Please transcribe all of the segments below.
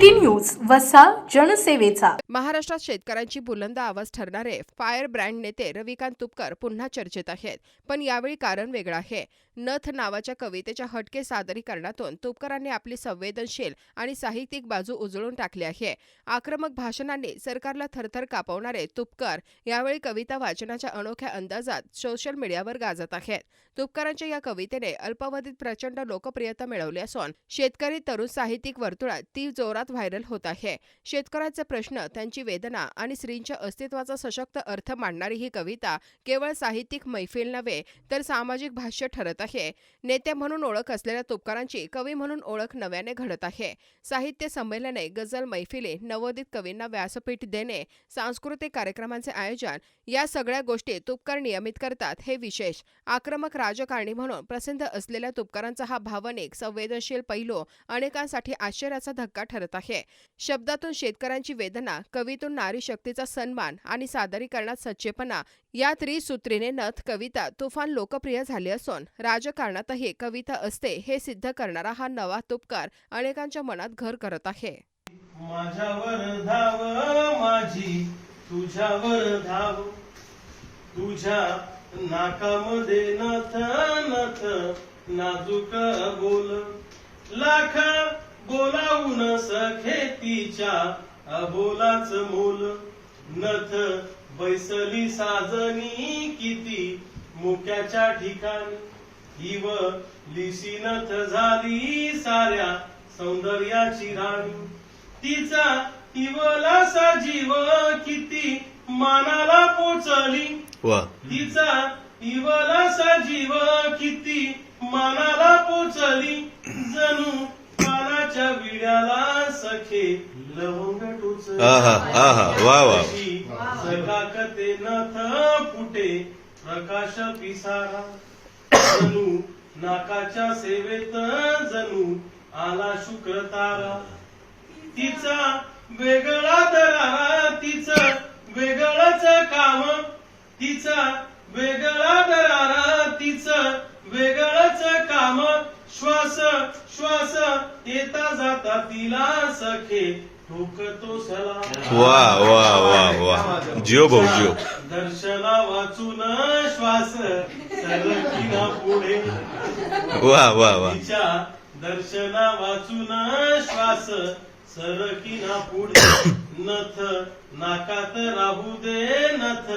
City news वसा जनसेवेचा. महाराष्ट्रात शेतकऱ्यांची बुलंद आवाज ठरणारे फायर ब्रँड नेते रविकांत तुपकर पुन्हा चर्चेत आहेत. पण यावेळी कारण वेगळं आहे. नथ नावाच्या कवितेच्या हटके सादरीकरणातून तुपकरांनी आपली संवेदनशील आणि साहित्यिक बाजू उजळून टाकली आहे. आक्रमक भाषणांनी सरकारला थरथर कापवणारे तुपकर यावेळी कविता वाचनाच्या अनोख्या अंदाजात सोशल मीडियावर गाजत आहेत. तुपकरांच्या या कवितेने अल्पावधीत प्रचंड लोकप्रियता मिळवली असून शेतकरी तरुण साहित्यिक वर्तुळात ती जोरात व्हायरल होत आहे. शेतकऱ्याचे प्रश्न त्यांची वेदना आणि स्त्रींच्या अस्तित्वाचा सशक्त अर्थ मांडणारी ही कविता केवळ साहित्यिक मैफिल नव्हे तर सामाजिक भाष्य ठरत आहे. नेते म्हणून ओळख असलेल्या तुपकरांची कवी म्हणून ओळख नव्याने घडत आहे. साहित्य संमेलने गझल मैफिली नवोदित कवींना व्यासपीठ देणे सांस्कृतिक कार्यक्रमांचे आयोजन या सगळ्या गोष्टी तुपकर नियमित करतात हे विशेष. आक्रमक राजकारणी म्हणून प्रसिद्ध असलेल्या तुपकरांचा हा भावनिक संवेदनशील पैलू अनेकांसाठी आश्चर्याचा धक्का ठरत आहे शब्दातून शेतकऱ्यांची वेदना कवीतून नारी शक्तीचा सन्मान आणि सादरीकरणात सच्चेपणा या त्रिसूत्रीने नथ कविता तुफान लोकप्रिय झाली असून राजकारणातही कविता असते हे सिद्ध करणारा हा नवा तुपकार अनेकांच्या मनात घर करत आहे. माझ्यावर धाव माझी तुझ्यावर धाव. तुझ्या नाकामध्ये नथ नथ नाजूक बोल. लाख बोलावून सखे तिच्या अबोलाच मोल. नथ बैसली साजनी किती मुक्याच्या ठिकाणी. हिव लिसी नथ झाली साऱ्या सौंदर्याची राणी. तिचा इवलासा जीव किती मानाला पोचली. वा. तिचा इवलासा जीव किती मानाला पोचली. जणू पानाच्या विड्याला सखे लवंग आहा आहा वा वा. सकाकते नथ फुटे प्रकाश पिसारा. जणू नाकाच्या सेवेत जणू आला शुक्र तारा. तिचा वेगळा दरारा तिचं वेगळंच काम. तिचा वेगळा दरारा तिचं वेगळंच काम. श्वास श्वास येता जाता तिला सखे ठोकतो सला. वा वा वा वा. जिओ भाऊ जिओ. दर्शना वाचून श्वास सरकिना पुढे. वा वा वा. तिच्या दर्शना वाचून श्वास सरकिना पुढे. नथ नाकात राहू दे नथ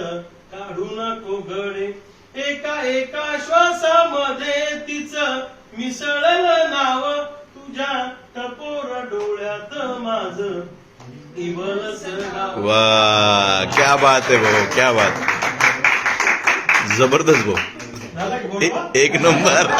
काढू नको गडे एका एका श्वासामध्ये तिचं मिसळलं नाव तुझ्या टपोर डोळ्यात माझ. वा क्या बात है भाऊ क्या बात. जबरदस्त भाऊ? एक नंबर.